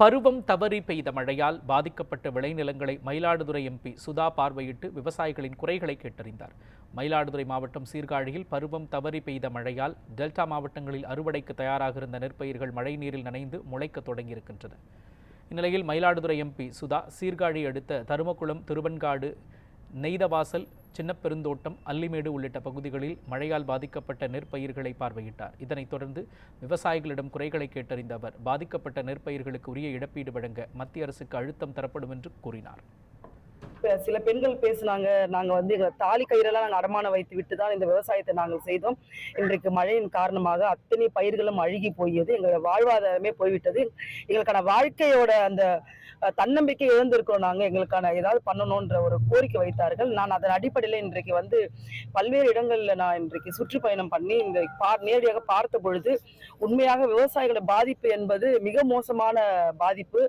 பருவம் தவறி பெய்த மழையால் பாதிக்கப்பட்ட விளைநிலங்களை மயிலாடுதுறை எம்பி சுதா பார்வையிட்டு விவசாயிகளின் குறைகளை கேட்டறிந்தார். மயிலாடுதுறை மாவட்டம் சீர்காழியில் பருவம் தவறி பெய்த மழையால் டெல்டா மாவட்டங்களில் அறுவடைக்கு தயாராக இருந்த நெற்பயிர்கள் மழைநீரில் நனைந்து முளைக்க தொடங்கியிருக்கின்றன. இந்நிலையில் மயிலாடுதுறை எம்பி சுதா சீர்காழி அடுத்த தருமக்குளம் திருவன்காடு நெய்தவாசல் சின்னப்பெருந்தோட்டம் அல்லிமேடு உள்ளிட்ட பகுதிகளில் மழையால் பாதிக்கப்பட்ட நெற்பயிர்களை பார்வையிட்டார். இதனைத் தொடர்ந்து விவசாயிகளிடம் குறைகளை கேட்டறிந்த அவர் பாதிக்கப்பட்ட நெற்பயிர்களுக்கு உரிய இழப்பீடு வழங்க மத்திய அரசுக்கு அழுத்தம் தரப்படும் என்று கூறினார். சில பெண்கள் பேசினாங்க நாங்க வந்து எங்க தாலி கயிறெல்லாம் நாங்க அடமானம் வைத்து விட்டு தான் இந்த விவசாயத்தை நாங்கள் செய்தோம். இன்றைக்கு மழையின் காரணமாக அத்தனை பயிர்களும் அழுகி போயது எங்களோட வாழ்வாதாரமே போய்விட்டது. எங்களுக்கான வாழ்க்கையோட அந்த தன்னம்பிக்கை இழந்திருக்கோம் நாங்கள் எங்களுக்கான ஏதாவது பண்ணணுன்ற ஒரு கோரிக்கை வைத்தார்கள். நான் அதன் அடிப்படையில் இன்றைக்கு வந்து பல்வேறு இடங்களில் நான் இன்றைக்கு சுற்றுப்பயணம் பண்ணி இந்த பார் நேரடியாக பார்த்த பொழுது உண்மையாக விவசாயிகளோட பாதிப்பு என்பது மிக மோசமான பாதிப்பு.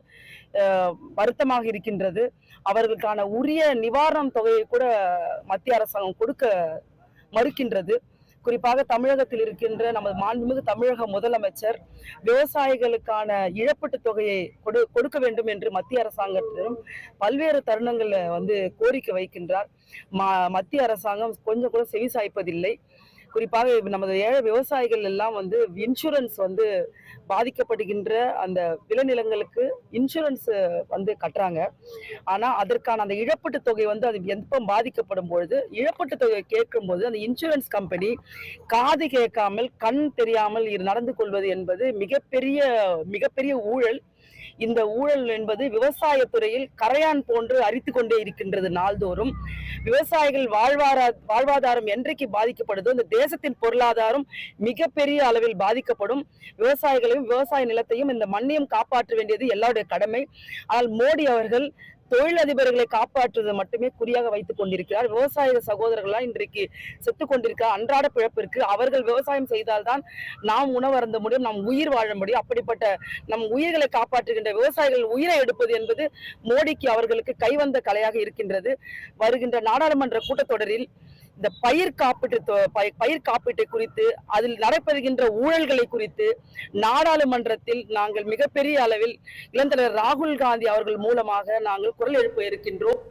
வருத்தமாக இருக்கின்றது. அவர்களுக்கான உரிய நிவாரணம் தொகையை கூட மத்திய அரசாங்கம் கொடுக்க மறுக்கின்றது. குறிப்பாக தமிழகத்தில் இருக்கின்ற நமது மாண்புமிகு தமிழக முதலமைச்சர் விவசாயிகளுக்கான இழப்பீட்டு தொகையை கொடு கொடுக்க வேண்டும் என்று மத்திய அரசாங்கத்திலும் பல்வேறு தருணங்களில் வந்து கோரிக்கை வைக்கின்றார். ம மத்திய அரசாங்கம் கொஞ்சம் கூட செவி சாய்ப்பதில்லை குறிப்பாக நமது ஏழை விவசாயிகள் எல்லாம் வந்து இன்சூரன்ஸ் வந்து பாதிக்கப்படுகின்ற அந்த விளைநிலங்களுக்கு இன்சூரன்ஸ் வந்து கட்டுறாங்க. ஆனா அதற்கான அந்த இழப்பீட்டு தொகை வந்து அது எப்போ பாதிக்கப்படும் பொழுது இழப்பீட்டு தொகை கேட்கும்போது அந்த இன்சூரன்ஸ் கம்பெனி காது கேட்காமல் கண் தெரியாமல் நடந்து கொள்வது என்பது மிகப்பெரிய மிகப்பெரிய ஊழல். இந்த ஊழல் என்பது விவசாயத்துறையில் கரையான் போன்று அரித்து கொண்டே இருக்கின்றது நாள்தோறும். விவசாயிகள் வாழ்வாரா வாழ்வாதாரம் என்றைக்கு பாதிக்கப்படுதோ இந்த தேசத்தின் பொருளாதாரம் மிகப்பெரிய அளவில் பாதிக்கப்படும். விவசாயிகளையும் விவசாய நிலத்தையும் இந்த மண்ணையும் காப்பாற்ற வேண்டியது எல்லாருடைய கடமை. ஆனால் மோடி அவர்கள் தொழிலதிபர்களை காப்பாற்றுவது மட்டுமே குறியாக வைத்துக் கொண்டிருக்கிறார். விவசாய சகோதரர்களாம் இன்றைக்கு செத்து கொண்டிருக்கிறார் அன்றாட பிழப்பிற்கு அவர்கள் விவசாயம் செய்தால்தான் நாம் உணவருந்த முடியும் நாம் உயிர் வாழ முடியும். அப்படிப்பட்ட நம் உயிர்களை காப்பாற்றுகின்ற விவசாயிகள் உயிரை எடுப்பது என்பது மோடிக்கு அவர்களுக்கு கைவந்த கலையாக இருக்கின்றது. வருகின்ற நாடாளுமன்ற கூட்டத்தொடரில் இந்த பயிர் காப்பீட்டு தொ- பயிர் காப்பீட்டை குறித்து அதில் நடைபெறுகின்ற ஊழல்களை குறித்து நாடாளுமன்றத்தில் நாங்கள் மிகப்பெரிய அளவில் இளந்தலைவர் ராகுல் காந்தி அவர்கள் மூலமாக நாங்கள் குரல் எழுப்ப இருக்கின்றோம்.